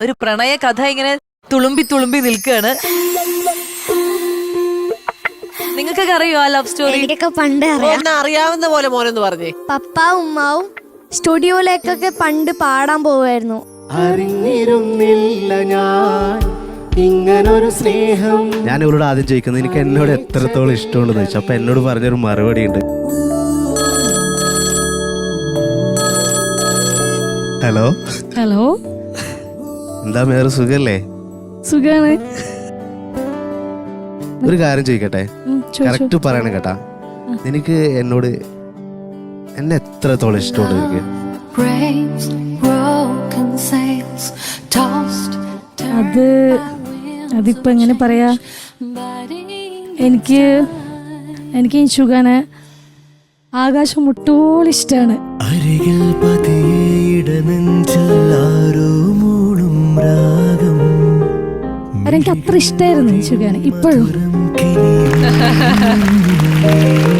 ഒരു പ്രണയ കഥ ഇങ്ങനെ തുളുമ്പി തുളുമ്പി നിൽക്കുകയാണ് നിങ്ങൾക്കൊക്കെ അറിയോ ആ ലവ് സ്റ്റോറി എനിക്കൊക്കെ പണ്ട് അറിയാം. അറിയാവുന്ന പോലെ മോനെന്ന് പറഞ്ഞേ. പപ്പ ഉമ്മാവും സ്റ്റുഡിയോയിലേക്കൊക്കെ പണ്ട് പാടാൻ പോവായിരുന്നു അറിഞ്ഞിരുന്നില്ല ഞാൻ. ഇങ്ങനൊരു സ്നേഹം. ഞാൻ ഇവരോട് ആദ്യം ചോദിക്കുന്നത് എനിക്ക് എന്നോട് എത്രത്തോളം ഇഷ്ടമുണ്ടെന്ന് ചോദിച്ചു. അപ്പൊ എന്നോട് പറഞ്ഞൊരു മറുപടി ഉണ്ട് ഹലോ ഹലോ എന്താ മേറെ സുഖല്ലേ? സുഖാണ്. ഒരു കാര്യം ചോദിക്കട്ടെ. കറക്റ്റ് പറയണം കേട്ടാ. നിനക്ക് എന്നോട് എന്നെ എത്രത്തോളം ഇഷ്ടമുണ്ട് tossed, അത് അതിപ്പോ എങ്ങനെ പറയാ? എനിക്ക് എനിക്ക് ഈ ഷുഗാനെ ആകാശം മുട്ടോളിഷ്ടാണ് അരികിൽ അതെനിക്ക് അത്ര ഇഷ്ടമായിരുന്നു ഈ ഇപ്പോഴും.